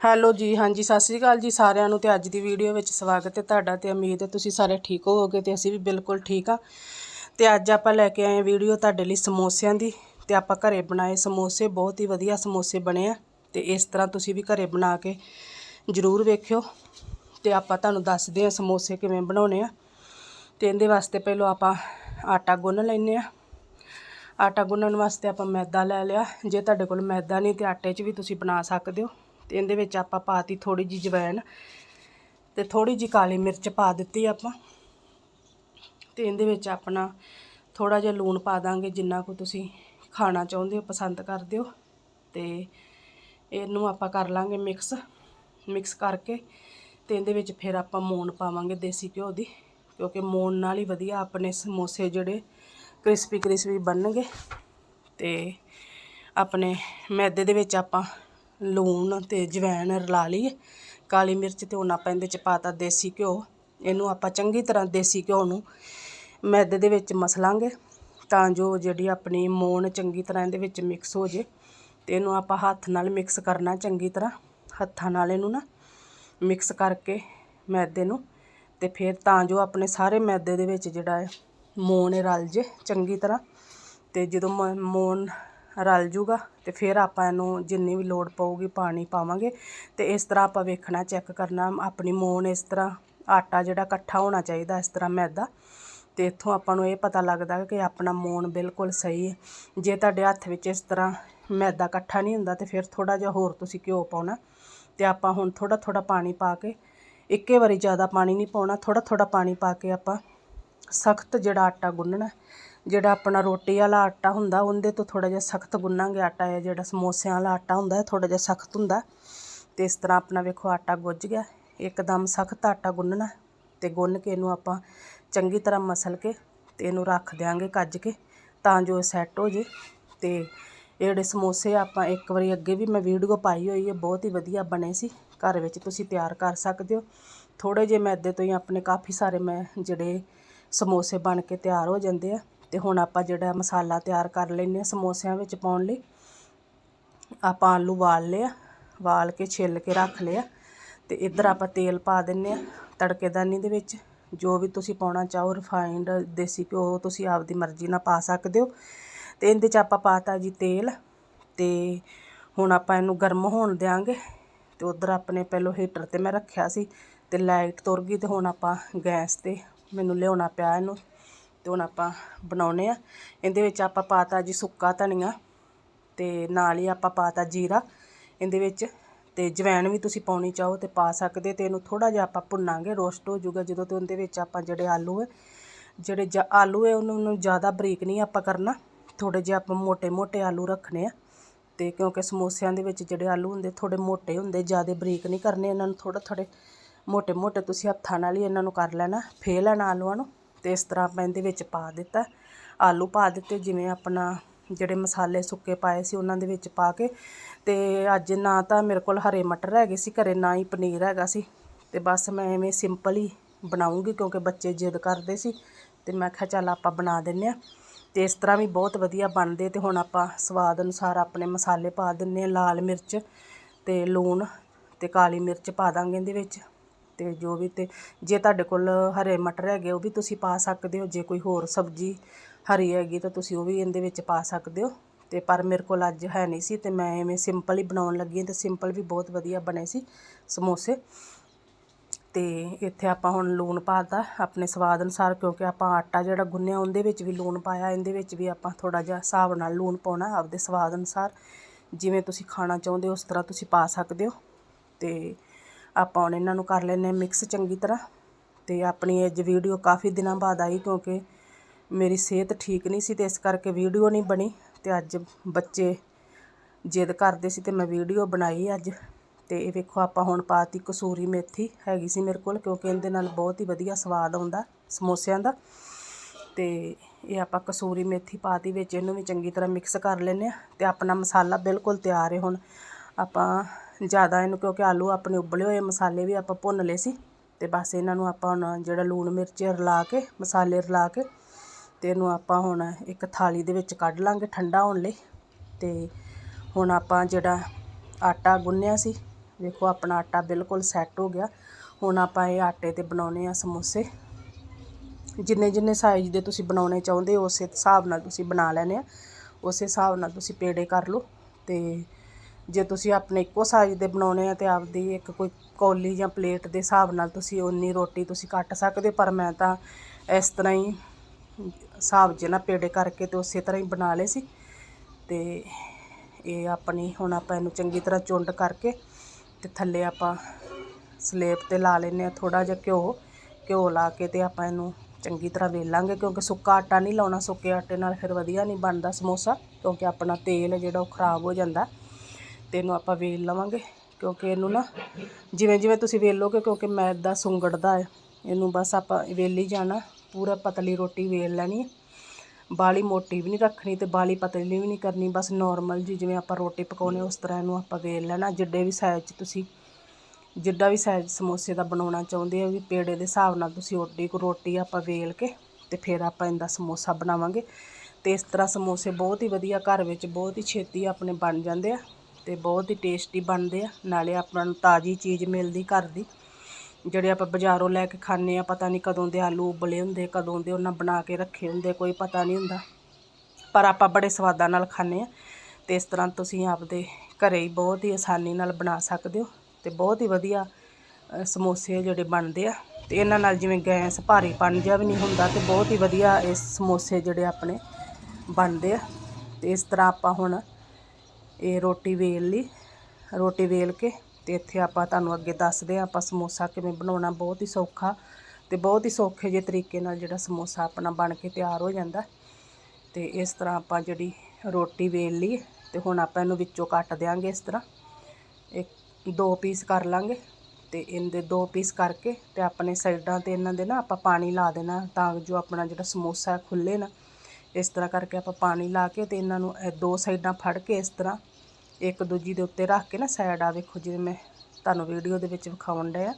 Hello ਜੀ, ਹਾਂਜੀ, ਸਤਿ ਸ੍ਰੀ ਅਕਾਲ ਜੀ ਸਾਰਿਆਂ ਨੂੰ ਤੇ ਅੱਜ ਦੀ ਵੀਡੀਓ ਵਿੱਚ ਸਵਾਗਤ ਹੈ ਤੁਹਾਡਾ ਤੇ ਉਮੀਦ ਹੈ ਤੁਸੀਂ ਸਾਰੇ ਠੀਕ ਹੋਵੋਗੇ ਤੇ ਅਸੀਂ ਵੀ ਬਿਲਕੁਲ ਠੀਕ ਆ ਤੇ ਅੱਜ ਆਪਾਂ ਲੈ ਕੇ ਆਏ ਹਾਂ ਵੀਡੀਓ ਤੁਹਾਡੇ ਲਈ ਸਮੋਸਿਆਂ ਦੀ ਤੇ ਆਪਾਂ ਘਰੇ ਬਣਾਏ ਸਮੋਸੇ, ਬਹੁਤ ਹੀ ਵਧੀਆ ਸਮੋਸੇ ਬਣੇ ਆ ਤੇ ਇਸ ਤਰ੍ਹਾਂ ਤੁਸੀਂ ਵੀ ਘਰੇ ਬਣਾ ਕੇ ਜ਼ਰੂਰ ਵੇਖਿਓ ਤੇ ਆਪਾਂ ਤੁਹਾਨੂੰ ਦੱਸਦੇ ਹਾਂ ਸਮੋਸੇ ਕਿਵੇਂ ਬਣਾਉਣੇ ਆ। ਤੇ ਇਹਦੇ ਵਾਸਤੇ ਪਹਿਲਾਂ ਆਪਾਂ ਆਟਾ ਗੁੰਨ ਲੈਨੇ ਆ ਆਟਾ ਗੁੰਨਣ ਵਾਸਤੇ ਆਪਾਂ ਮੈਦਾ ਲੈ ਲਿਆ। ਜੇ ਤੁਹਾਡੇ ਕੋਲ ਮੈਦਾ ਨਹੀਂ ਤੇ ਆਟੇ 'ਚ ਵੀ ਤੁਸੀਂ ਬਣਾ ਸਕਦੇ ਹੋ। ਤੇ ਇਹਦੇ ਵਿੱਚ ਆਪਾਂ ਪਾਤੀ ਥੋੜੀ ਜਿਹੀ ਜਵੈਣ ਤੇ ਥੋੜੀ ਜਿਹੀ ਕਾਲੀ ਮਿਰਚ ਪਾ ਦਿੱਤੀ ਆਪਾਂ। ਤੇ ਇਹਦੇ ਵਿੱਚ ਆਪਣਾ ਥੋੜਾ ਜਿਹਾ ਲੂਣ ਪਾ ਦਾਂਗੇ, ਜਿੰਨਾ ਕੁ ਤੁਸੀਂ ਖਾਣਾ ਚਾਹੁੰਦੇ ਹੋ, ਪਸੰਦ ਕਰਦੇ ਹੋ। ਤੇ ਇਹਨੂੰ ਆਪਾਂ ਕਰ ਲਾਂਗੇ ਮਿਕਸ ਮਿਕਸ ਕਰਕੇ। ਤੇ ਇਹਦੇ ਵਿੱਚ ਫਿਰ ਆਪਾਂ ਮੂਣ ਪਾਵਾਂਗੇ ਦੇਸੀ ਘਿਓ ਦੀ, ਕਿਉਂਕਿ ਮੂਣ ਨਾਲ ਹੀ ਵਧੀਆ ਆਪਣੇ ਸਮੋਸੇ ਜਿਹੜੇ ਕ੍ਰਿਸਪੀ ਕ੍ਰਿਸਪੀ ਬਣਨਗੇ। ਤੇ ਆਪਣੇ ਮੈਦੇ ਦੇ ਵਿੱਚ ਆਪਾਂ ਲੂਣ ਤੇ ਜਵੈਣ ਰਲਾ ਲਈਏ। ਕਾਲੀ ਮਿਰਚ ਤੇ ਹੁਣ ਆਪਾਂ ਇਹਦੇ ਚ ਪਾਤਾ ਦੇਸੀ ਘਿਓ। ਇਹਨੂੰ ਆਪਾਂ ਚੰਗੀ ਤਰ੍ਹਾਂ ਦੇਸੀ ਘਿਓ ਨੂੰ ਮੈਦੇ ਦੇ ਵਿੱਚ ਮਸਲਾਂਗੇ ਤਾਂ ਜੋ ਜਿਹੜੀ ਆਪਣੀ ਮੋਣ ਚੰਗੀ ਤਰ੍ਹਾਂ ਇਹਦੇ ਵਿੱਚ ਮਿਕਸ ਹੋ ਜੇ ਤੇ ਇਹਨੂੰ ਆਪਾਂ ਹੱਥ ਨਾਲ ਮਿਕਸ ਕਰਨਾ ਚੰਗੀ ਤਰ੍ਹਾਂ। ਹੱਥਾਂ ਨਾਲ ਇਹਨੂੰ ਨਾ ਮਿਕਸ ਕਰਕੇ ਮੈਦੇ ਨੂੰ ਤੇ ਫਿਰ ਤਾਂ ਜੋ ਆਪਣੇ ਸਾਰੇ ਮੈਦੇ ਦੇ ਵਿੱਚ ਜਿਹੜਾ ਹੈ ਮੋਣ ਰਲ ਜੇ ਚੰਗੀ ਤਰ੍ਹਾਂ। ਤੇ ਜਦੋਂ ਮ- ਮੋਣ ਰਲ ਜੂਗਾ ਤੇ ਫਿਰ ਆਪਾਂ ਇਹਨੂੰ ਜਿੰਨੀ ਵੀ ਲੋੜ ਪਊਗੀ ਪਾਣੀ ਪਾਵਾਂਗੇ ਤੇ ਇਸ ਤਰ੍ਹਾਂ ਆਪਾਂ ਵੇਖਣਾ ਚੈੱਕ ਕਰਨਾ, ਆਪਣੀ ਮੋਣ ਇਸ ਤਰ੍ਹਾਂ ਆਟਾ ਜਿਹੜਾ ਇਕੱਠਾ ਹੋਣਾ ਚਾਹੀਦਾ, ਇਸ ਤਰ੍ਹਾਂ ਮੈਦਾ। ਤੇ ਇੱਥੋਂ ਆਪਾਂ ਨੂੰ ਇਹ ਪਤਾ ਲੱਗਦਾ ਕਿ ਆਪਣਾ ਮੋਣ ਬਿਲਕੁਲ ਸਹੀ ਹੈ। ਜੇ ਤੁਹਾਡੇ ਹੱਥ ਵਿੱਚ ਇਸ ਤਰ੍ਹਾਂ ਮੈਦਾ ਇਕੱਠਾ ਨਹੀਂ ਹੁੰਦਾ ਤੇ ਫਿਰ ਥੋੜਾ ਜਿਹਾ ਹੋਰ ਤੁਸੀਂ ਘਿਓ ਪਾਉਣਾ ਤੇ ਆਪਾਂ ਹੁਣ ਥੋੜਾ ਥੋੜਾ ਪਾਣੀ ਪਾ ਕੇ, ਇੱਕੇ ਵਾਰੀ ਜ਼ਿਆਦਾ ਪਾਣੀ ਨਹੀਂ ਪਾਉਣਾ ਥੋੜਾ ਥੋੜਾ ਪਾਣੀ ਪਾ ਕੇ ਆਪਾਂ ਸਖਤ ਜਿਹੜਾ ਆਟਾ ਗੁੰਨਣਾ ਜਿਹੜਾ ਆਪਣਾ ਰੋਟੀ ਵਾਲਾ ਆਟਾ ਹੁੰਦਾ, ਉਹਦੇ ਤੋਂ ਥੋੜ੍ਹਾ ਜਿਹਾ ਸਖਤ ਗੁੰਨਾਂਗੇ ਆਟਾ, ਇਹ ਜਿਹੜਾ ਸਮੋਸਿਆਂ ਵਾਲਾ ਆਟਾ ਹੁੰਦਾ ਥੋੜ੍ਹਾ ਜਿਹਾ ਸਖਤ ਹੁੰਦਾ। ਅਤੇ ਇਸ ਤਰ੍ਹਾਂ ਆਪਣਾ ਵੇਖੋ ਆਟਾ ਗੁੱਝ ਗਿਆ। ਇੱਕਦਮ ਸਖਤ ਆਟਾ ਗੁੰਨਣਾ ਅਤੇ ਗੁੰਨ ਕੇ ਇਹਨੂੰ ਆਪਾਂ ਚੰਗੀ ਤਰ੍ਹਾਂ ਮਸਲ ਕੇ ਅਤੇ ਇਹਨੂੰ ਰੱਖ ਦਿਆਂਗੇ ਕੱਜ ਕੇ, ਤਾਂ ਜੋ ਇਹ ਸੈੱਟ ਹੋ ਜੇ। ਅਤੇ ਇਹ ਜਿਹੜੇ ਸਮੋਸੇ ਆਪਾਂ ਇੱਕ ਵਾਰੀ ਅੱਗੇ ਵੀ ਮੈਂ ਵੀਡੀਓ ਪਾਈ ਹੋਈ ਹੈ, ਬਹੁਤ ਹੀ ਵਧੀਆ ਬਣੇ ਸੀ। ਘਰ ਵਿੱਚ ਤੁਸੀਂ ਤਿਆਰ ਕਰ ਸਕਦੇ ਹੋ। ਥੋੜੇ ਜਿਹੇ ਮੈਦੇ ਤੋਂ ਹੀ ਆਪਣੇ ਕਾਫੀ ਸਾਰੇ ਮੈਂ ਜਿਹੜੇ ਸਮੋਸੇ ਬਣ ਕੇ ਤਿਆਰ ਹੋ ਜਾਂਦੇ ਆ। ਤੇ ਹੁਣ ਆਪਾਂ ਜਿਹੜਾ ਮਸਾਲਾ ਤਿਆਰ ਕਰ ਲੈਂਦੇ ਆ ਸਮੋਸਿਆਂ ਵਿੱਚ ਪਾਉਣ ਲਈ। ਆਪਾਂ ਆਲੂ ਵਾਲ ਲਿਆ ਵਾਲ ਕੇ ਛਿੱਲ ਕੇ ਰੱਖ ਲਿਆ ਤੇ ਇੱਧਰ ਆਪਾਂ ਤੇਲ ਪਾ ਦਿੰਨੇ ਆ ਤੜਕੇਦਾਨੀ ਦੇ ਵਿੱਚ। ਜੋ ਵੀ ਤੁਸੀਂ ਪਾਉਣਾ ਚਾਹੋ ਰਿਫਾਈਨਡ ਦੇਸੀ ਘਿਓ, ਤੁਸੀਂ ਆਪਦੀ ਮਰਜ਼ੀ ਨਾਲ ਪਾ ਸਕਦੇ ਹੋ। ਤੇ ਇਹਦੇ 'ਚ ਆਪਾਂ ਪਾਤਾ ਜੀ ਤੇਲ ਤੇ ਹੁਣ ਆਪਾਂ ਇਹਨੂੰ ਗਰਮ ਹੋਣ ਦਿਆਂਗੇ ਤੇ ਉਧਰ ਆਪਣੇ ਪਹਿਲੋਂ ਹੀਟਰ ਤੇ ਮੈਂ ਰੱਖਿਆ ਸੀ ਤੇ ਲਾਈਟ ਤੁਰ ਗਈ ਤੇ ਹੁਣ ਆਪਾਂ ਗੈਸ ਤੇ ਮੈਨੂੰ ਲਿਆਉਣਾ ਪਿਆ ਇਹਨੂੰ। ਤੇ ਹੁਣ ਆਪਾਂ ਬਣਾਉਨੇ ਆ। ਇਹਦੇ ਵਿੱਚ ਆਪਾਂ ਪਾਤਾ ਜੀ ਸੁੱਕਾ ਧਨੀਆ ਤੇ ਨਾਲ ਹੀ ਆਪਾਂ ਪਾਤਾ ਜੀਰਾ। ਇਹਦੇ ਵਿੱਚ ਤੇ ਜਵੈਣ ਵੀ ਤੁਸੀਂ ਪਾਉਣੀ ਚਾਹੋ ਤੇ ਪਾ ਸਕਦੇ ਤੇ ਇਹਨੂੰ ਥੋੜਾ ਜਿਹਾ ਆਪਾਂ ਭੁੰਨਾਂਗੇ, ਰੋਸਟ ਹੋ ਜਾਊਗਾ ਜਦੋਂ ਤੇ ਉਹਦੇ ਵਿੱਚ ਆਪਾਂ ਜਿਹੜੇ ਆਲੂ ਹੈ ਜਿਹੜੇ ਆਲੂ ਹੈ ਉਹਨੂੰ ਜ਼ਿਆਦਾ ਬਰੀਕ ਨਹੀਂ ਆਪਾਂ ਕਰਨਾ। ਥੋੜੇ ਜਿਹਾ ਆਪਾਂ ਮੋٹے-ਮੋٹے ਆਲੂ ਰੱਖਣੇ ਆ ਤੇ ਕਿਉਂਕਿ ਸਮੋਸਿਆਂ ਦੇ ਵਿੱਚ ਜਿਹੜੇ ਆਲੂ ਹੁੰਦੇ ਥੋੜੇ ਮੋਟੇ ਹੁੰਦੇ, ਜ਼ਿਆਦਾ ਬਰੀਕ ਨਹੀਂ ਕਰਨੇ, ਇਹਨਾਂ ਨੂੰ ਥੋੜਾ ਥੋੜੇ ਮੋਟੇ ਮੋਟੇ ਤੁਸੀਂ ਹੱਥਾਂ ਨਾਲ ਹੀ ਇਹਨਾਂ ਨੂੰ ਕਰ ਲੈਣਾ ਫੇ ਲੈਣਾ ਆਲੂਆਂ ਨੂੰ। ਤੇ ਇਸ ਤਰ੍ਹਾਂ ਆਪਾਂ ਇਹਦੇ ਵਿੱਚ ਪਾ ਦਿੱਤਾ। ਆਲੂ ਪਾ ਦਿੱਤੇ, ਜਿਵੇਂ ਆਪਣਾ ਜਿਹੜੇ ਮਸਾਲੇ ਸੁੱਕੇ ਪਾਏ ਸੀ ਉਹਨਾਂ ਦੇ ਵਿੱਚ ਪਾ ਕੇ। ਤੇ ਅੱਜ ਨਾ ਤਾਂ ਮੇਰੇ ਕੋਲ ਹਰੇ ਮਟਰ ਹੈਗੇ ਸੀ, ਘਰੇ ਨਾ ਹੀ ਪਨੀਰ ਹੈਗਾ ਸੀ। ਤੇ ਬਸ ਮੈਂ ਐਵੇਂ ਸਿੰਪਲ ਹੀ ਬਣਾਉਂਗੀ ਕਿਉਂਕਿ ਬੱਚੇ ਜਿੱਦ ਕਰਦੇ ਸੀ। ਤੇ ਮੈਂ ਕਿਹਾ ਚੱਲ ਆਪਾਂ ਬਣਾ ਦਿੰਨੇ ਆ। ਤੇ ਇਸ ਤਰ੍ਹਾਂ ਵੀ ਬਹੁਤ ਵਧੀਆ ਬਣਦੇ ਤੇ ਹੁਣ ਆਪਾਂ ਸਵਾਦ ਅਨੁਸਾਰ ਆਪਣੇ ਮਸਾਲੇ ਪਾ ਦਿੰਨੇ ਆ, ਲਾਲ ਮਿਰਚ ਤੇ ਲੂਣ ਤੇ ਕਾਲੀ ਮਿਰਚ ਪਾ ਦਾਂਗੇ ਇਹਦੇ ਵਿੱਚ। ਤੇ ਜੋ ਵੀ ਤੇ ਜੇ ਤੁਹਾਡੇ ਕੋਲ ਹਰੇ ਮਟਰ ਹੈਗੇ, ਉਹ ਵੀ ਤੁਸੀਂ ਪਾ ਸਕਦੇ ਹੋ। ਜੇ ਕੋਈ ਹੋਰ ਸਬਜ਼ੀ ਹਰੀ ਹੈਗੀ, ਤਾਂ ਤੁਸੀਂ ਉਹ ਵੀ ਇਹਦੇ ਵਿੱਚ ਪਾ ਸਕਦੇ ਹੋ। ਤੇ ਪਰ ਮੇਰੇ ਕੋਲ ਅੱਜ ਹੈ ਨਹੀਂ ਸੀ ਤੇ ਮੈਂ ਐਵੇਂ ਸਿੰਪਲ ਹੀ ਬਣਾਉਣ ਲੱਗੀ ਹਾਂ ਤੇ ਸਿੰਪਲ ਵੀ ਬਹੁਤ ਵਧੀਆ ਬਣੇ ਸੀ ਸਮੋਸੇ। ਤੇ ਇੱਥੇ ਆਪਾਂ ਹੁਣ ਲੂਣ ਪਾਤਾ ਆਪਣੇ ਸਵਾਦ ਅਨੁਸਾਰ, ਕਿਉਂਕਿ ਆਪਾਂ ਆਟਾ ਜਿਹੜਾ ਗੁੰਨਿਆ, ਉਹਦੇ ਵਿੱਚ ਵੀ ਲੂਣ ਪਾਇਆ। ਇਹਦੇ ਵਿੱਚ ਵੀ ਆਪਾਂ ਥੋੜਾ ਜਿਹਾ ਹਿਸਾਬ ਨਾਲ ਲੂਣ ਪਾਉਣਾ ਆਪਦੇ ਸਵਾਦ ਅਨੁਸਾਰ। ਜਿਵੇਂ ਤੁਸੀਂ ਖਾਣਾ ਚਾਹੁੰਦੇ ਹੋ, ਉਸ ਤਰ੍ਹਾਂ ਤੁਸੀਂ ਪਾ ਸਕਦੇ ਹੋ। ਤੇ ਆਪਾਂ ਹੁਣ ਇਹਨਾਂ ਨੂੰ ਕਰ ਲੈਨੇ ਮਿਕਸ ਚੰਗੀ ਤਰ੍ਹਾਂ ਤੇ ਆਪਣੀ ਅੱਜ ਵੀਡੀਓ ਕਾਫੀ ਦਿਨਾਂ ਬਾਅਦ ਆਈ ਕਿਉਂਕਿ ਮੇਰੀ ਸਿਹਤ ਠੀਕ ਨਹੀਂ ਸੀ ਤੇ ਇਸ ਕਰਕੇ ਵੀਡੀਓ ਨਹੀਂ ਬਣੀ ਤੇ ਅੱਜ ਬੱਚੇ ਜਿੱਦ ਕਰਦੇ ਸੀ ਤੇ ਮੈਂ ਵੀਡੀਓ ਬਣਾਈ ਅੱਜ ਤੇ ਇਹ ਵੇਖੋ ਆਪਾਂ ਹੁਣ ਪਾਤੀ ਕਸੂਰੀ ਮੇਥੀ ਹੈਗੀ ਸੀ ਮੇਰੇ ਕੋਲ ਕਿਉਂਕਿ ਇਹਦੇ ਨਾਲ ਬਹੁਤ ਹੀ ਵਧੀਆ ਸਵਾਦ ਆਉਂਦਾ ਸਮੋਸਿਆਂ ਦਾ ਤੇ ਇਹ ਆਪਾਂ ਕਸੂਰੀ ਮੇਥੀ ਪਾਤੀ ਵਿੱਚ ਇਹਨੂੰ ਵੀ ਚੰਗੀ ਤਰ੍ਹਾਂ ਮਿਕਸ ਕਰ ਲੈਨੇ ਆ ਤੇ ਆਪਣਾ ਮਸਾਲਾ ਬਿਲਕੁਲ ਤਿਆਰ ਹੈ ਹੁਣ ਆਪਾਂ ਜ਼ਿਆਦਾ ਇਹਨੂੰ ਕਿਉਂਕਿ ਆਲੂ ਆਪਣੇ ਉਬਲੇ ਹੋਏ ਮਸਾਲੇ ਵੀ ਆਪਾਂ ਭੁੰਨ ਲਏ ਸੀ ਅਤੇ ਬਸ ਇਹਨਾਂ ਨੂੰ ਆਪਾਂ ਹੁਣ ਜਿਹੜਾ ਲੂਣ ਮਿਰਚ ਰਲਾ ਕੇ ਮਸਾਲੇ ਰਲਾ ਕੇ ਅਤੇ ਇਹਨੂੰ ਆਪਾਂ ਹੁਣ ਇੱਕ ਥਾਲੀ ਦੇ ਵਿੱਚ ਕੱਢ ਲਾਂਗੇ ਠੰਡਾ ਹੋਣ ਲਈ ਅਤੇ ਹੁਣ ਆਪਾਂ ਜਿਹੜਾ ਆਟਾ ਗੁੰਨਿਆ ਸੀ, ਵੇਖੋ ਆਪਣਾ ਆਟਾ ਬਿਲਕੁਲ ਸੈੱਟ ਹੋ ਗਿਆ। ਹੁਣ ਆਪਾਂ ਇਹ ਆਟੇ ਤੇ ਬਣਾਉਣੇ ਆ ਸਮੋਸੇ। ਜਿੰਨੇ ਜਿੰਨੇ ਸਾਈਜ਼ ਦੇ ਤੁਸੀਂ ਬਣਾਉਣੇ ਚਾਹੁੰਦੇ ਹੋ, ਉਸੇ ਹਿਸਾਬ ਨਾਲ ਤੁਸੀਂ ਬਣਾ ਲੈਣੇ ਆ। ਉਸੇ ਹਿਸਾਬ ਨਾਲ ਤੁਸੀਂ ਪੇੜੇ ਕਰ ਲਓ ਅਤੇ ਜੇ ਤੁਸੀਂ ਆਪਣੇ ਇੱਕੋ ਸਾਈਜ਼ ਦੇ ਬਣਾਉਣੇ ਆ ਤੇ ਆਪਦੀ ਇੱਕ ਕੋਈ ਕੌਲੀ ਜਾਂ ਪਲੇਟ ਦੇ ਹਿਸਾਬ ਨਾਲ ਤੁਸੀਂ ਉਨੀ ਰੋਟੀ ਤੁਸੀਂ ਕੱਟ ਸਕਦੇ ਹੋ। ਪਰ ਮੈਂ ਤਾਂ ਇਸ ਤਰ੍ਹਾਂ ਹੀ ਹਿਸਾਬ ਜੇ ਨਾ ਪੇੜੇ ਕਰਕੇ ਤੇ ਉਸੇ ਤਰ੍ਹਾਂ ਹੀ ਬਣਾ ਲਏ ਸੀ ਤੇ ਇਹ ਆਪਣੀ, ਹੁਣ ਆਪਾਂ ਇਹਨੂੰ ਚੰਗੀ ਤਰ੍ਹਾਂ ਚੁੰਡ ਕਰਕੇ ਤੇ ਥੱਲੇ ਆਪਾਂ ਸਲੇਬ ਤੇ ਲਾ ਲੈਨੇ ਆ ਥੋੜਾ ਜਿਹਾ ਘਿਓ ਘਿਓ ਲਾ ਕੇ ਤੇ ਆਪਾਂ ਇਹਨੂੰ ਚੰਗੀ ਤਰ੍ਹਾਂ ਵੇਲਾਂਗੇ ਕਿਉਂਕਿ ਸੁੱਕਾ ਆਟਾ ਨਹੀਂ ਲਾਉਣਾ, ਸੁੱਕੇ ਆਟੇ ਨਾਲ ਫਿਰ ਵਧੀਆ ਨਹੀਂ ਬਣਦਾ ਸਮੋਸਾ ਕਿਉਂਕਿ ਆਪਣਾ ਤੇਲ ਜਿਹੜਾ ਉਹ ਖਰਾਬ ਹੋ ਜਾਂਦਾ ਤੇ ਇਹਨੂੰ ਆਪਾਂ ਵੇਲ ਲਵਾਂਗੇ, ਕਿਉਂਕਿ ਇਹਨੂੰ ਨਾ ਜਿਵੇਂ ਜਿਵੇਂ ਤੁਸੀਂ ਵੇਲੋਗੇ, ਕਿਉਂਕਿ ਮੈਦਾ ਸੁੰਗੜਦਾ ਹੈ ਇਹਨੂੰ ਬਸ ਆਪਾਂ ਵੇਲੀ ਜਾਣਾ, ਪੂਰਾ ਪਤਲੀ ਰੋਟੀ ਵੇਲ ਲੈਣੀ ਹੈ ਬਾਲੀ ਮੋਟੀ ਵੀ ਨਹੀਂ ਰੱਖਣੀ ਤੇ ਬਾਲੀ ਪਤਲੀ ਵੀ ਨਹੀਂ ਕਰਨੀ, ਬਸ ਨਾਰਮਲ ਜੀ ਜਿਵੇਂ ਆਪਾਂ ਰੋਟੀ ਪਕਾਉਨੇ ਉਸ ਤਰ੍ਹਾਂ ਇਹਨੂੰ ਆਪਾਂ ਵੇਲ ਲੈਣਾ। ਜਿੱਡੇ ਵੀ ਸਾਈਜ਼ 'ਚ ਤੁਸੀਂ, ਜਿੱਡਾ ਵੀ ਸਾਈਜ਼ ਸਮੋਸੇ ਦਾ ਬਣਾਉਣਾ ਚਾਹੁੰਦੇ ਹੋ ਵੀ ਪੇੜੇ ਦੇ ਹਿਸਾਬ ਨਾਲ ਤੁਸੀਂ ਓਡੀ ਕੁ ਰੋਟੀ ਆਪਾਂ ਵੇਲ ਕੇ ਤੇ ਫਿਰ ਆਪਾਂ ਇਹਦਾ ਸਮੋਸਾ ਬਣਾਵਾਂਗੇ। ਤੇ ਇਸ ਤਰ੍ਹਾਂ ਸਮੋਸੇ ਬਹੁਤ ਹੀ ਵਧੀਆ ਘਰ ਵਿੱਚ ਬਹੁਤ ਹੀ ਛੇਤੀ ਆਪਣੇ ਬਣ ਜਾਂਦੇ ਆ। ਤੇ ਬਹੁਤ ਹੀ ਟੇਸਟੀ ਬਣਦੇ ਆ। ਨਾਲੇ ਆਪਾਂ ਨੂੰ ਤਾਜ਼ੀ ਚੀਜ਼ ਮਿਲਦੀ ਘਰ ਦੀ। ਜਿਹੜੇ ਆਪਾਂ ਬਾਜ਼ਾਰੋਂ ਲੈ ਕੇ ਖਾਂਦੇ ਆ, ਪਤਾ ਨਹੀਂ ਕਦੋਂ ਦੇ ਆਲੂ ਉਬਲੇ ਹੁੰਦੇ, ਕਦੋਂ ਦੇ ਉਹਨਾਂ ਬਣਾ ਕੇ ਰੱਖੇ ਹੁੰਦੇ, ਕੋਈ ਪਤਾ ਨਹੀਂ ਹੁੰਦਾ। ਪਰ ਆਪਾਂ ਬੜੇ ਸਵਾਦਾਂ ਨਾਲ ਖਾਂਦੇ ਆ ਤੇ ਇਸ ਤਰ੍ਹਾਂ ਤੁਸੀਂ ਆਪਦੇ ਘਰੇ ਹੀ ਬਹੁਤ ਹੀ ਆਸਾਨੀ ਨਾਲ ਬਣਾ ਸਕਦੇ ਹੋ ਤੇ ਬਹੁਤ ਹੀ ਵਧੀਆ ਸਮੋਸੇ ਜਿਹੜੇ ਬਣਦੇ ਆ। ਤੇ ਇਹਨਾਂ ਨਾਲ ਜਿਵੇਂ ਗੈਸ ਭਾਰੀ ਭਾਰੀਪਣ ਜਿਹਾ ਵੀ ਨਹੀਂ ਹੁੰਦਾ ਤੇ ਬਹੁਤ ਹੀ ਵਧੀਆ ਇਹ ਸਮੋਸੇ ਜਿਹੜੇ ਆਪਣੇ ਬਣਦੇ ਆ। ਤੇ ਇਸ ਤਰ੍ਹਾਂ ਆਪਾਂ ਹੁਣ ਇਹ ਰੋਟੀ ਵੇਲ ਲਈ, ਰੋਟੀ ਵੇਲ ਕੇ ਤੇ ਇੱਥੇ ਆਪਾਂ ਤੁਹਾਨੂੰ ਅੱਗੇ ਦੱਸਦੇ ਆ ਆਪਾਂ ਸਮੋਸਾ ਕਿਵੇਂ ਬਣਾਉਣਾ, ਬਹੁਤ ਹੀ ਸੌਖਾ ਤੇ ਬਹੁਤ ਹੀ ਸੌਖੇ ਜਿਹੇ ਤਰੀਕੇ ਨਾਲ ਜਿਹੜਾ ਸਮੋਸਾ ਆਪਣਾ ਬਣ ਕੇ ਤਿਆਰ ਹੋ ਜਾਂਦਾ। ਤੇ ਇਸ ਤਰ੍ਹਾਂ ਆਪਾਂ ਜਿਹੜੀ ਰੋਟੀ ਵੇਲ ਲਈ ਤੇ ਹੁਣ ਆਪਾਂ ਇਹਨੂੰ ਵਿੱਚੋਂ ਕੱਟ ਦਿਆਂਗੇ ਇਸ ਤਰ੍ਹਾਂ। ਇੱਕ, ਦੋ ਪੀਸ ਕਰ ਲਾਂਗੇ ਤੇ ਇਹਦੇ ਦੋ ਪੀਸ ਕਰਕੇ ਤੇ ਆਪਣੇ ਸਾਈਡਾਂ ਤੇ ਇਹਨਾਂ ਦੇ ਨਾ ਆਪਾਂ ਪਾਣੀ ਲਾ ਦੇਣਾ ਤਾਂ ਜੋ ਆਪਣਾ ਜਿਹੜਾ ਸਮੋਸਾ ਹੈ ਖੁੱਲੇ ਨਾ। ਇਸ ਤਰ੍ਹਾਂ ਕਰਕੇ ਆਪਾਂ ਪਾਣੀ ਲਾ ਕੇ ਤੇ ਇਹਨਾਂ ਨੂੰ ਦੋ ਸਾਈਡਾਂ ਫੜ ਕੇ ਇਸ ਤਰ੍ਹਾਂ ਇੱਕ ਦੂਜੀ ਦੇ ਉੱਤੇ ਰੱਖ ਕੇ ਨਾ ਸਾਈਡ ਆ ਵੇਖੋ ਜਿਵੇਂ ਮੈਂ ਤੁਹਾਨੂੰ ਵੀਡੀਓ ਦੇ ਵਿੱਚ ਵਿਖਾਉਣ ਡਿਆ।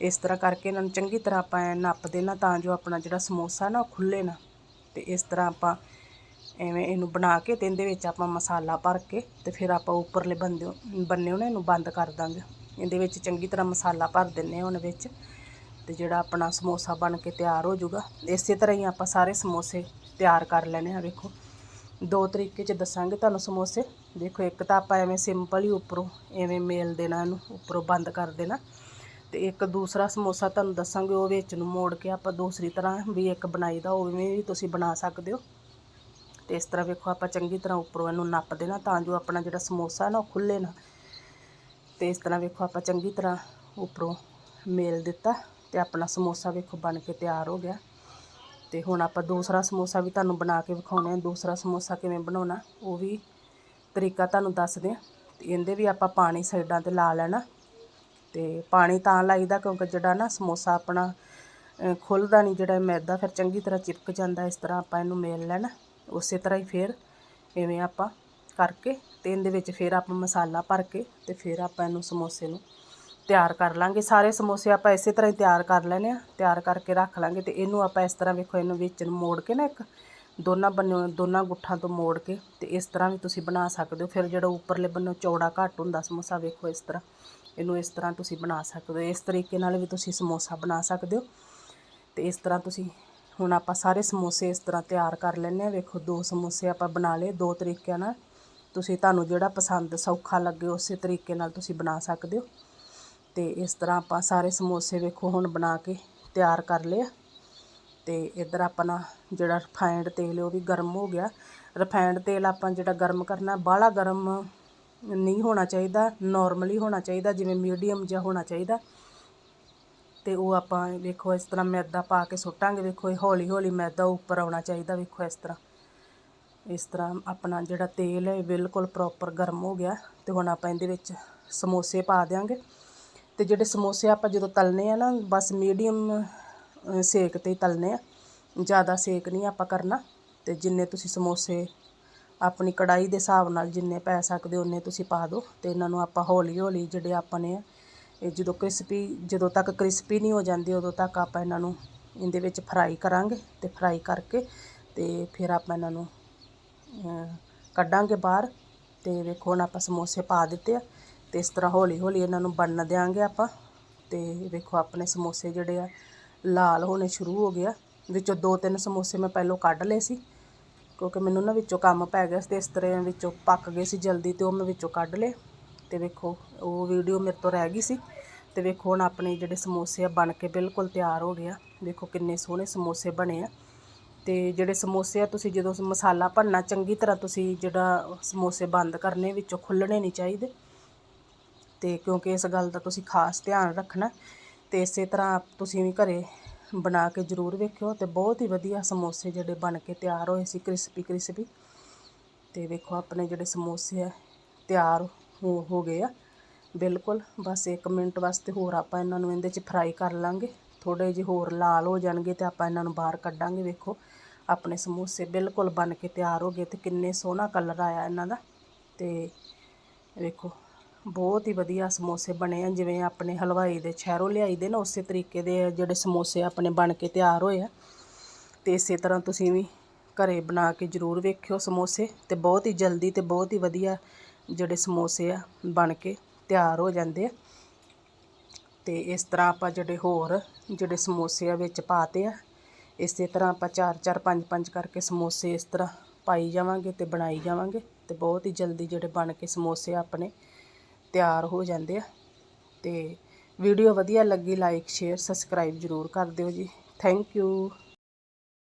ਇਸ ਤਰ੍ਹਾਂ ਕਰਕੇ ਇਹਨਾਂ ਨੂੰ ਚੰਗੀ ਤਰ੍ਹਾਂ ਆਪਾਂ ਐਂ ਨੱਪ ਦੇਣਾ ਤਾਂ ਜੋ ਆਪਣਾ ਜਿਹੜਾ ਸਮੋਸਾ ਨਾ ਉਹ ਖੁੱਲੇ ਨਾ। ਤੇ ਇਸ ਤਰ੍ਹਾਂ ਆਪਾਂ ਐਵੇਂ ਇਹਨੂੰ ਬਣਾ ਕੇ ਤੇ ਇਹਦੇ ਵਿੱਚ ਆਪਾਂ ਮਸਾਲਾ ਭਰ ਕੇ ਤੇ ਫਿਰ ਆਪਾਂ ਉੱਪਰਲੇ ਬੰਦੇ ਬੰਨੇ ਉਹਨੇ ਇਹਨੂੰ ਬੰਦ ਕਰ ਦਾਂਗੇ। ਇਹਦੇ ਵਿੱਚ ਚੰਗੀ ਤਰ੍ਹਾਂ ਮਸਾਲਾ ਭਰ ਦਿੰਨੇ ਹੁਣ ਵਿੱਚ ਤੇ ਜਿਹੜਾ ਆਪਣਾ ਸਮੋਸਾ ਬਣ ਕੇ ਤਿਆਰ ਹੋ ਜਾਊਗਾ। ਇਸੇ ਤਰ੍ਹਾਂ ਹੀ ਆਪਾਂ ਸਾਰੇ ਸਮੋਸੇ ਤਿਆਰ ਕਰ ਲੈਣੇ ਆ ਵੇਖੋ। ਦੋ ਤਰੀਕੇ ਚ ਦੱਸਾਂਗੇ ਤੁਹਾਨੂੰ ਸਮੋਸੇ। ਦੇਖੋ, ਇੱਕ ਤਾਂ ਆਪਾਂ ਐਵੇਂ ਸਿੰਪਲ ਹੀ ਉੱਪਰੋਂ ਐਵੇਂ ਮੇਲ ਦੇਣਾ ਇਹਨੂੰ, ਉੱਪਰੋਂ ਬੰਦ ਕਰ ਦੇਣਾ। ਤੇ ਇੱਕ ਦੂਸਰਾ ਸਮੋਸਾ ਤੁਹਾਨੂੰ ਦੱਸਾਂਗੇ, ਉਹ ਵਿੱਚ ਨੂੰ ਮੋੜ ਕੇ ਆਪਾਂ ਦੂਸਰੀ ਤਰ੍ਹਾਂ ਵੀ ਇੱਕ ਬਣਾਈ ਦਾ, ਉਵੇਂ ਵੀ ਤੁਸੀਂ ਬਣਾ ਸਕਦੇ ਹੋ। ਤੇ ਇਸ ਤਰ੍ਹਾਂ ਵੇਖੋ, ਆਪਾਂ ਚੰਗੀ ਤਰ੍ਹਾਂ ਉੱਪਰੋਂ ਇਹਨੂੰ ਨੱਪ ਦੇਣਾ, ਤਾਂ ਜੋ ਆਪਣਾ ਜਿਹੜਾ ਸਮੋਸਾ ਨਾ ਉਹ ਖੁੱਲੇ ਨਾ। ਤੇ ਇਸ ਤਰ੍ਹਾਂ ਵੇਖੋ, ਆਪਾਂ ਚੰਗੀ ਤਰ੍ਹਾਂ ਉੱਪਰੋਂ ਮੇਲ ਦਿੱਤਾ ਤੇ ਆਪਣਾ ਸਮੋਸਾ ਵੇਖੋ ਬਣ ਕੇ ਤਿਆਰ ਹੋ ਗਿਆ। ਤੇ ਹੁਣ ਆਪਾਂ ਦੂਸਰਾ ਸਮੋਸਾ ਵੀ ਤੁਹਾਨੂੰ ਬਣਾ ਕੇ ਵਿਖਾਉਣੇ ਆ ਦੂਸਰਾ ਸਮੋਸਾ ਕਿਵੇਂ ਬਣਾਉਣਾ ਉਹ ਵੀ ਤਰੀਕਾ ਤੁਹਾਨੂੰ ਦੱਸਦੇ ਆ ਤੇ ਇਹਦੇ ਵੀ ਆਪਾਂ ਪਾਣੀ ਸਾਈਡਾਂ ਤੇ ਲਾ ਲੈਣਾ। ਤੇ ਪਾਣੀ ਤਾਂ ਲਾਈਦਾ ਕਿਉਂਕਿ ਜਿਹੜਾ ਨਾ ਸਮੋਸਾ ਆਪਣਾ ਅ, ਖੁੱਲ੍ਹਦਾ ਨਹੀਂ ਜਿਹੜਾ ਮੈਦਾ ਫਿਰ ਚੰਗੀ ਤਰ੍ਹਾਂ ਚਿਪਕ ਜਾਂਦਾ ਇਸ ਤਰ੍ਹਾਂ ਆਪਾਂ ਇਹਨੂੰ ਮੇਲ ਲੈਣਾ। ਉਸੇ ਤਰ੍ਹਾਂ ਹੀ ਫਿਰ ਇਵੇਂ ਆਪਾਂ ਕਰਕੇ ਤੇ ਇਹਦੇ ਵਿੱਚ ਫਿਰ ਆਪਾਂ ਮਸਾਲਾ ਭਰ ਕੇ ਤੇ ਫਿਰ ਆਪਾਂ ਇਹਨੂੰ ਸਮੋਸੇ ਨੂੰ ਤਿਆਰ ਕਰ ਲਾਂਗੇ। ਸਾਰੇ ਸਮੋਸੇ ਆਪਾਂ ਇਸੇ ਤਰ੍ਹਾਂ ਹੀ ਤਿਆਰ ਕਰ ਲੈਣੇ ਆ ਤਿਆਰ ਕਰਕੇ ਰੱਖ ਲਾਂਗੇ ਤੇ ਇਹਨੂੰ ਆਪਾਂ ਇਸ ਤਰ੍ਹਾਂ ਵੇਖੋ, ਇਹਨੂੰ ਵਿੱਚ ਨੂੰ ਮੋੜ ਕੇ ਨਾ ਇੱਕ ਦੋਨਾਂ ਬੰਨਿਓ, ਦੋਨਾਂ ਗੁੱਠਾਂ ਤੋਂ ਮੋੜ ਕੇ ਤੇ ਇਸ ਤਰ੍ਹਾਂ ਵੀ ਤੁਸੀਂ ਬਣਾ ਸਕਦੇ ਹੋ। ਫਿਰ ਜਿਹੜਾ ਉੱਪਰਲੇ ਬੰਨੋਂ ਚੌੜਾ ਘੱਟ ਹੁੰਦਾ, ਸਮੋਸਾ ਵੇਖੋ ਇਸ ਤਰ੍ਹਾਂ। ਇਹਨੂੰ ਇਸ ਤਰ੍ਹਾਂ ਤੁਸੀਂ ਬਣਾ ਸਕਦੇ ਹੋ। ਇਸ ਤਰੀਕੇ ਨਾਲ ਵੀ ਤੁਸੀਂ ਸਮੋਸਾ ਬਣਾ ਸਕਦੇ ਹੋ। ਤੇ ਇਸ ਤਰ੍ਹਾਂ ਤੁਸੀਂ ਹੁਣ ਆਪਾਂ ਸਾਰੇ ਸਮੋਸੇ ਇਸ ਤਰ੍ਹਾਂ ਤਿਆਰ ਕਰ ਲੈਂਦੇ ਆ ਵੇਖੋ, ਦੋ ਸਮੋਸੇ ਆਪਾਂ ਬਣਾ ਲਏ, ਦੋ ਤਰੀਕਿਆਂ ਨਾਲ। ਤੁਸੀਂ ਤੁਹਾਨੂੰ ਜਿਹੜਾ ਪਸੰਦ ਸੌਖਾ ਲੱਗੇ, ਉਸੇ ਤਰੀਕੇ ਨਾਲ ਤੁਸੀਂ ਬਣਾ ਸਕਦੇ ਹੋ। ਤੇ ਇਸ ਤਰ੍ਹਾਂ ਆਪਾਂ ਸਾਰੇ ਸਮੋਸੇ ਵੇਖੋ ਹੁਣ ਬਣਾ ਕੇ ਤਿਆਰ ਕਰ ਲਿਆ ਆ। ਤੇ ਇਧਰ ਆਪਣਾ ਜਿਹੜਾ ਰਿਫਾਈਂਡ ਤੇਲ ਉਹ ਵੀ ਗਰਮ ਹੋ ਗਿਆ। ਰਿਫਾਈਂਡ ਤੇਲ ਆਪਾਂ ਜਿਹੜਾ ਗਰਮ ਕਰਨਾ, ਬਾਹਲਾ ਗਰਮ ਨਹੀਂ ਹੋਣਾ ਚਾਹੀਦਾ ਨਾਰਮਲੀ ਹੋਣਾ ਚਾਹੀਦਾ, ਜਿਵੇਂ ਮੀਡੀਅਮ ਜਿਹਾ ਹੋਣਾ ਚਾਹੀਦਾ। ਤੇ ਉਹ ਆਪਾਂ ਵੇਖੋ ਇਸ ਤਰ੍ਹਾਂ ਮੈਦਾ ਪਾ ਕੇ ਸੁੱਟਾਂਗੇ, ਵੇਖੋ ਇਹ ਹੌਲੀ ਹੌਲੀ ਮੈਦਾ ਉੱਪਰ ਆਉਣਾ ਚਾਹੀਦਾ, ਵੇਖੋ ਇਸ ਤਰ੍ਹਾਂ। ਇਸ ਤਰ੍ਹਾਂ ਆਪਣਾ ਜਿਹੜਾ ਤੇਲ ਹੈ ਬਿਲਕੁਲ ਪ੍ਰੋਪਰ ਗਰਮ ਹੋ ਗਿਆ। ਤੇ ਹੁਣ ਆਪਾਂ ਇਹਦੇ ਵਿੱਚ ਸਮੋਸੇ ਪਾ ਦਿਆਂਗੇ। ਤੇ ਜਿਹੜੇ ਸਮੋਸੇ ਆਪਾਂ ਜਦੋਂ ਤਲਨੇ ਆ ਨਾ, ਬਸ ਮੀਡੀਅਮ ਸੇਕ ਤੇ ਹੀ ਤਲਨੇ ਆ। ਜ਼ਿਆਦਾ ਸੇਕ ਨਹੀਂ ਆਪਾਂ ਕਰਨਾ। ਤੇ ਜਿੰਨੇ ਤੁਸੀਂ ਸਮੋਸੇ ਆਪਣੀ ਕੜਾਈ ਦੇ ਹਿਸਾਬ ਨਾਲ ਜਿੰਨੇ ਪੈ ਸਕਦੇ ਉਹਨੇ ਤੁਸੀਂ ਪਾ ਦਿਓ ਤੇ ਇਹਨਾਂ ਨੂੰ ਆਪਾਂ ਹੌਲੀ ਹੌਲੀ ਜਿਹੜੇ ਆਪਾਂ ਨੇ ਇਹ ਜਦੋਂ ਕ੍ਰਿਸਪੀ ਜਦੋਂ ਤੱਕ ਕ੍ਰਿਸਪੀ ਨਹੀਂ ਹੋ ਜਾਂਦੇ, ਉਦੋਂ ਤੱਕ ਆਪਾਂ ਇਹਨਾਂ ਨੂੰ ਇਹਦੇ ਵਿੱਚ ਫਰਾਈ ਕਰਾਂਗੇ ਤੇ ਫਰਾਈ ਕਰਕੇ ਤੇ ਫਿਰ ਆਪਾਂ ਇਹਨਾਂ ਨੂੰ ਕੱਢਾਂਗੇ ਬਾਹਰ ਤੇ ਵੇਖੋ ਹੁਣ ਆਪਾਂ ਸਮੋਸੇ ਪਾ ਦਿੱਤੇ ਆ। ਤੇ ਇਸ ਤਰ੍ਹਾਂ ਹੌਲੀ ਹੌਲੀ ਇਹਨਾਂ ਨੂੰ ਬਣਨ ਦਿਆਂਗੇ ਆਪਾਂ। ਤੇ ਵੇਖੋ ਆਪਣੇ ਸਮੋਸੇ ਜਿਹੜੇ ਆ, ਲਾਲ ਹੋਣੇ ਸ਼ੁਰੂ ਹੋ ਗਿਆ ਵਿੱਚੋਂ ਦੋ ਤਿੰਨ ਸਮੋਸੇ ਮੈਂ ਪਹਿਲਾਂ ਕੱਢ ਲਏ ਸੀ, ਕਿਉਂਕਿ ਮੈਨੂੰ ਨਾ ਵਿੱਚੋਂ ਕੰਮ ਪੈ ਗਿਆ ਸੀ ਤੇ ਇਸ ਤਰ੍ਹਾਂ ਵਿੱਚੋਂ ਪੱਕ ਗਏ ਸੀ ਜਲਦੀ ਤੇ ਉਹ ਮੈਂ ਵਿੱਚੋਂ ਕੱਢ ਲਏ। ਤੇ ਵੇਖੋ, ਉਹ ਵੀਡੀਓ ਮੇਰੇ ਤੋਂ ਰਹਿ ਗਈ ਸੀ। ਤੇ ਵੇਖੋ ਹੁਣ ਆਪਣੇ ਜਿਹੜੇ ਸਮੋਸੇ ਆ ਬਣ ਕੇ ਬਿਲਕੁਲ ਤਿਆਰ ਹੋ ਗਏ ਆ। ਵੇਖੋ ਕਿੰਨੇ ਸੋਹਣੇ ਸਮੋਸੇ ਬਣੇ ਆ। ਤੇ ਜਿਹੜੇ ਸਮੋਸੇ ਆ, ਤੁਸੀਂ ਜਦੋਂ ਮਸਾਲਾ ਭੰਨਣਾ, ਚੰਗੀ ਤਰ੍ਹਾਂ ਤੁਸੀਂ ਜਿਹੜਾ ਸਮੋਸੇ ਬੰਦ ਕਰਨੇ, ਵਿੱਚੋਂ ਖੁੱਲਣੇ ਨਹੀਂ ਚਾਹੀਦੇ। ਤੇ ਕਿਉਂਕਿ ਇਸ ਗੱਲ ਦਾ ਤੁਸੀਂ ਖਾਸ ਧਿਆਨ ਰੱਖਣਾ ਤੇ ਇਸੇ ਤਰ੍ਹਾਂ ਤੁਸੀਂ ਵੀ ਘਰੇ ਬਣਾ ਕੇ ਜ਼ਰੂਰ ਵੇਖਿਓ ਤੇ ਬਹੁਤ ਹੀ ਵਧੀਆ ਸਮੋਸੇ ਜਿਹੜੇ ਬਣ ਕੇ ਤਿਆਰ ਹੋਏ ਸੀ ਕ੍ਰਿਸਪੀ ਕ੍ਰਿਸਪੀ ਤੇ ਵੇਖੋ ਆਪਣੇ ਜਿਹੜੇ ਸਮੋਸੇ ਆ, ਤਿਆਰ ਹੋ ਹੋ ਗਏ ਆ। ਬਿਲਕੁਲ, ਬਸ 1 ਮਿੰਟ ਵਾਸਤੇ ਹੋਰ ਆਪਾਂ ਇਹਨਾਂ ਨੂੰ ਇਹਦੇ 'ਚ ਫਰਾਈ ਕਰ ਲਾਂਗੇ। ਥੋੜੇ ਜਿਹੇ ਹੋਰ ਲਾਲ ਹੋ ਜਾਣਗੇ ਤੇ ਆਪਾਂ ਇਹਨਾਂ ਨੂੰ ਬਾਹਰ ਕੱਢਾਂਗੇ, ਵੇਖੋ। ਆਪਣੇ ਸਮੋਸੇ ਬਿਲਕੁਲ ਬਣ ਕੇ ਤਿਆਰ ਹੋ ਗਏ ਤੇ ਕਿੰਨੇ ਸੋਹਣਾ ਕਲਰ ਆਇਆ ਇਹਨਾਂ ਦਾ। ਤੇ ਵੇਖੋ ਬਹੁਤ ਹੀ ਵਧੀਆ ਸਮੋਸੇ ਬਣੇ ਆ, ਜਿਵੇਂ ਆਪਣੇ ਹਲਵਾਈ ਦੇ ਸ਼ਹਿਰੋਂ ਲਿਆਈ ਦੇ ਨਾ, ਉਸੇ ਤਰੀਕੇ ਦੇ ਜਿਹੜੇ ਸਮੋਸੇ ਆਪਣੇ ਬਣ ਕੇ ਤਿਆਰ ਹੋਏ ਆ। ਤੇ ਇਸੇ ਤਰ੍ਹਾਂ ਤੁਸੀਂ ਵੀ ਘਰੇ ਬਣਾ ਕੇ ਜ਼ਰੂਰ ਵੇਖਿਓ ਸਮੋਸੇ ਤੇ ਬਹੁਤ ਹੀ ਜਲਦੀ ਤੇ ਬਹੁਤ ਹੀ ਵਧੀਆ ਜਿਹੜੇ ਸਮੋਸੇ ਆ ਬਣ ਕੇ ਤਿਆਰ ਹੋ ਜਾਂਦੇ ਆ। ਤੇ ਇਸ ਤਰ੍ਹਾਂ ਆਪਾਂ ਜਿਹੜੇ ਹੋਰ ਜਿਹੜੇ ਸਮੋਸੇ ਆ ਵਿੱਚ ਪਾਤੇ ਆ, ਇਸੇ ਤਰ੍ਹਾਂ ਆਪਾਂ ਚਾਰ ਚਾਰ, ਪੰਜ ਪੰਜ ਕਰਕੇ ਸਮੋਸੇ ਇਸ ਤਰ੍ਹਾਂ ਪਾਈ ਜਾਵਾਂਗੇ ਤੇ ਬਣਾਈ ਜਾਵਾਂਗੇ ਤੇ ਬਹੁਤ ਹੀ ਜਲਦੀ ਜਿਹੜੇ ਬਣ ਕੇ ਸਮੋਸੇ ਆਪਣੇ ਤਿਆਰ ਹੋ ਜਾਂਦੇ ਆ। ਤੇ ਵੀਡੀਓ ਵਧੀਆ ਲੱਗੀ ਲਾਈਕ ਸ਼ੇਅਰ ਸਬਸਕ੍ਰਾਈਬ ਜ਼ਰੂਰ ਕਰ ਦਿਓ ਜੀ। Thank you